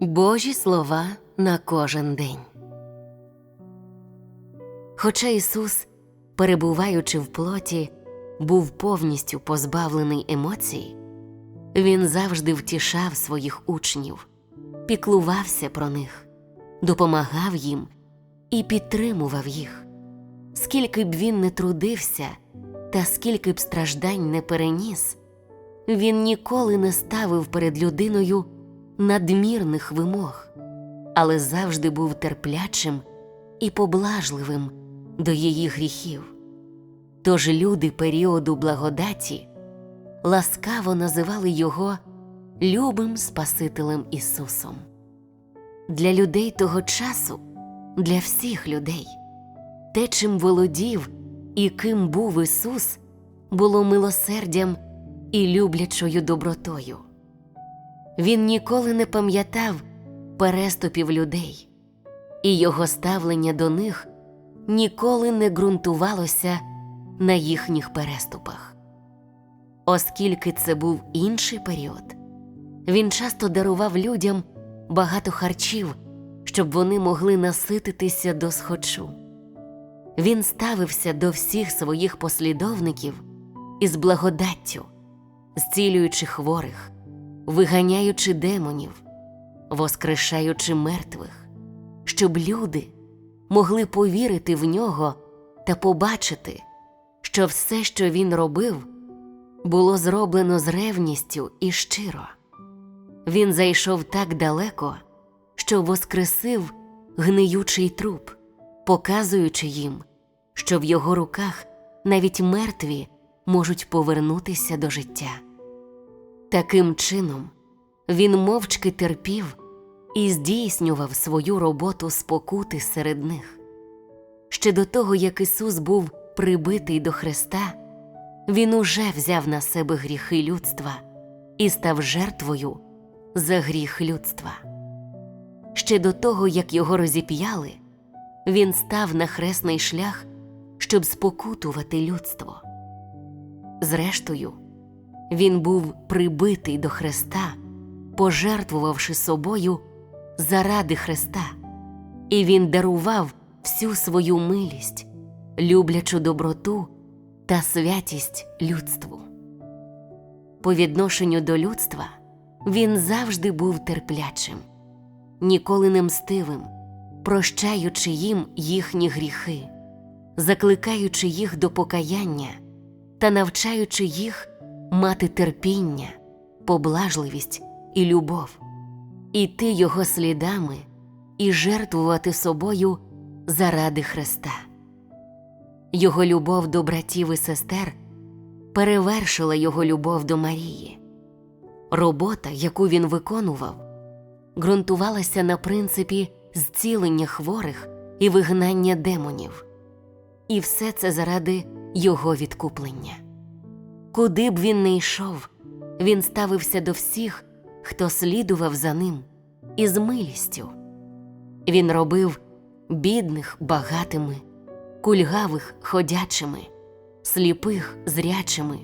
Божі слова на кожен день. Хоча Ісус, перебуваючи в плоті, був повністю позбавлений емоцій, Він завжди втішав своїх учнів, піклувався про них, допомагав їм і підтримував їх. Скільки б він не трудився, та скільки б страждань не переніс, він ніколи не ставив перед людиною надмірних вимог, але завжди був терплячим і поблажливим до її гріхів. Тож люди періоду благодаті ласкаво називали його любим Спасителем Ісусом. Для людей того часу, для всіх людей, те, чим володів і ким був Ісус, було милосердям і люблячою добротою. Він ніколи не пам'ятав переступів людей, і його ставлення до них ніколи не ґрунтувалося на їхніх переступах. Оскільки це був інший період, він часто дарував людям багато харчів, щоб вони могли насититися до схочу. Він ставився до всіх своїх послідовників із благодаттю, зцілюючи хворих, виганяючи демонів, воскрешаючи мертвих, щоб люди могли повірити в нього та побачити, що все, що він робив, було зроблено з ревністю і щиро. Він зайшов так далеко, що воскресив гниючий труп, показуючи їм, що в його руках навіть мертві можуть повернутися до життя. Таким чином, він мовчки терпів і здійснював свою роботу спокути серед них. Ще до того, як Ісус був прибитий до Христа, Він уже взяв на себе гріхи людства і став жертвою за гріх людства. Ще до того, як його розіп'яли, він став на хресний шлях, щоб спокутувати людство. Зрештою, він був прибитий до Христа, пожертвувавши собою заради Христа, і Він дарував всю свою милість, люблячу доброту та святість людству. По відношенню до людства він завжди був терплячим, ніколи не мстивим, прощаючи їм їхні гріхи, закликаючи їх до покаяння та навчаючи їх мати терпіння, поблажливість і любов, іти його слідами і жертвувати собою заради Христа. Його любов до братів і сестер перевершила його любов до Марії. Робота, яку він виконував, ґрунтувалася на принципі зцілення хворих і вигнання демонів, і все це заради його відкуплення. Куди б він не йшов, він ставився до всіх, хто слідував за ним, із милістю. Він робив бідних багатими, кульгавих ходячими, сліпих зрячими,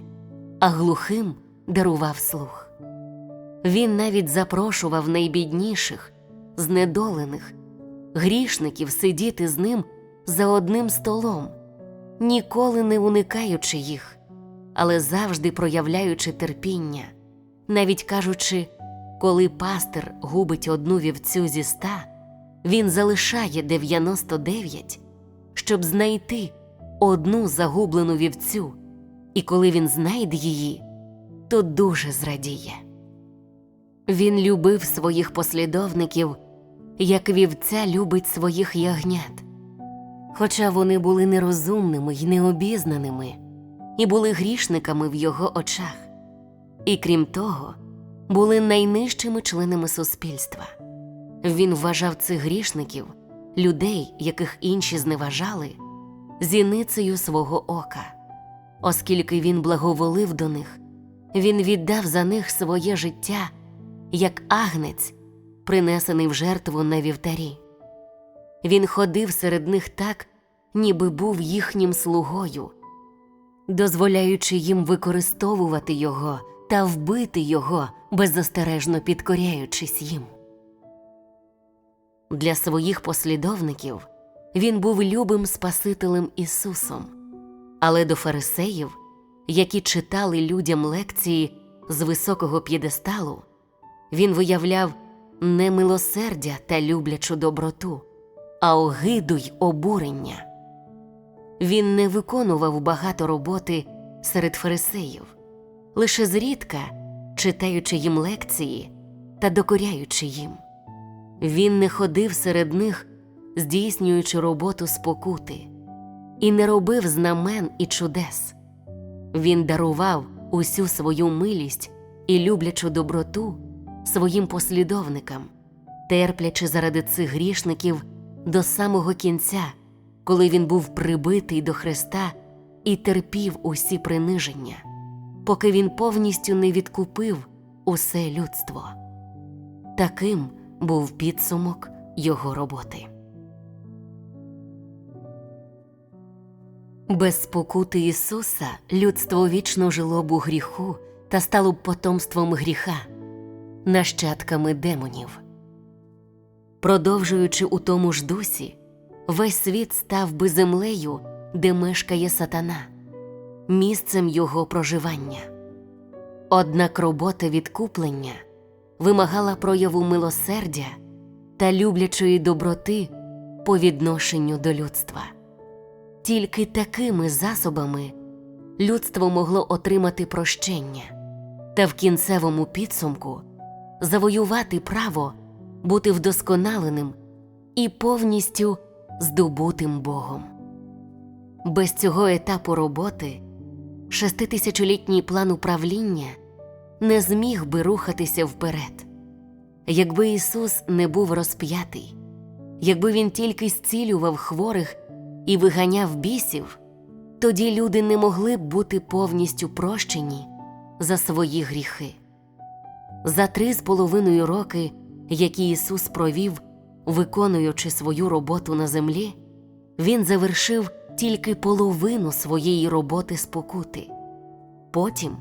а глухим дарував слух. Він навіть запрошував найбідніших, знедолених, грішників сидіти з ним за одним столом, ніколи не уникаючи їх, але завжди проявляючи терпіння, навіть кажучи, коли пастир губить одну вівцю зі ста, він залишає 99, щоб знайти одну загублену вівцю, і коли він знайде її, то дуже зрадіє. Він любив своїх послідовників, як вівця любить своїх ягнят, хоча вони були нерозумними й необізнаними, і були грішниками в його очах, і крім того, були найнижчими членами суспільства. Він вважав цих грішників, людей, яких інші зневажали, зіницею свого ока, оскільки він благоволив до них, він віддав за них своє життя як агнець, принесений в жертву на вівтарі. Він ходив серед них так, ніби був їхнім слугою, дозволяючи їм використовувати його та вбити його, беззастережно підкоряючись їм. для своїх послідовників він був любим Спасителем Ісусом, але до фарисеїв, які читали людям лекції з високого п'єдесталу, він виявляв не милосердя та люблячу доброту, а огиду й обурення. Він не виконував багато роботи серед фарисеїв, лише зрідка читаючи їм лекції та докоряючи їм. Він не ходив серед них, здійснюючи роботу спокути, і не робив знамен і чудес. Він дарував усю свою милість і люблячу доброту своїм послідовникам, терплячи заради цих грішників до самого кінця, коли він був прибитий до Христа і терпів усі приниження, поки він повністю не відкупив усе людство. Таким був підсумок його роботи. Без спокути Ісуса людство вічно жило б у гріху та стало б потомством гріха, нащадками демонів. Продовжуючи у тому ж дусі, весь світ став би землею, де мешкає сатана, місцем його проживання. Однак робота відкуплення вимагала прояву милосердя та люблячої доброти по відношенню до людства. Тільки такими засобами людство могло отримати прощення та в кінцевому підсумку завоювати право бути вдосконаленим і повністю здобутим Богом. Без цього етапу роботи шеститисячолітній план управління не зміг би рухатися вперед. Якби Ісус не був розп'ятий, якби Він тільки зцілював хворих і виганяв бісів, тоді люди не могли б бути повністю прощені за свої гріхи. За три з половиною роки, які Ісус провів, виконуючи свою роботу на землі, Він завершив тільки половину своєї роботи спокути. Потім,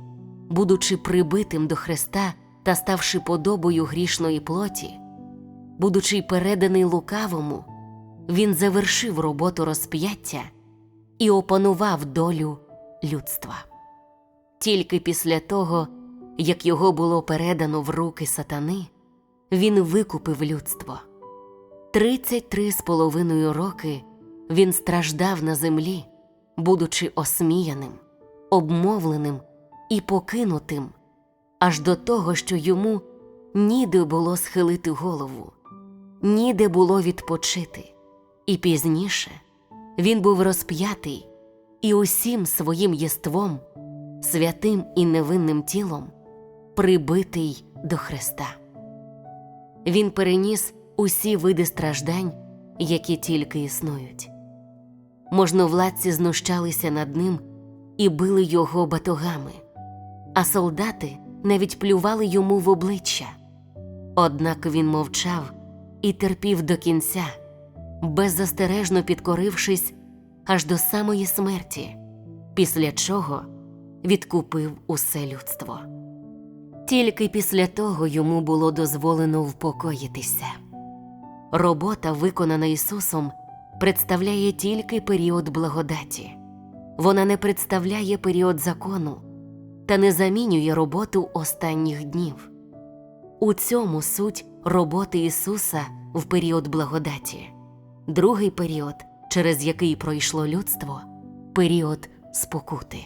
будучи прибитим до Христа та ставши подобою грішної плоті, будучи переданий лукавому, він завершив роботу розп'яття і опанував долю людства. Тільки після того, як його було передано в руки сатани, він викупив людство. Тридцять три з половиною роки він страждав на землі, будучи осміяним, обмовленим і покинутим, аж до того, що йому ніде було схилити голову, ніде було відпочити, і пізніше він був розп'ятий і усім своїм єством, святим і невинним тілом, прибитий до Христа. Він переніс усі види страждань, які тільки існують. Можновладці знущалися над ним і били його батогами, а солдати навіть плювали йому в обличчя. Однак він мовчав і терпів до кінця, беззастережно підкорившись аж до самої смерті, після чого відкупив усе людство. Тільки після того йому було дозволено впокоїтися. Робота, виконана Ісусом, представляє тільки період благодаті, вона не представляє період закону та не замінює роботу останніх днів. У цьому суть роботи Ісуса в період благодаті, другий період, через який пройшло людство період спокути.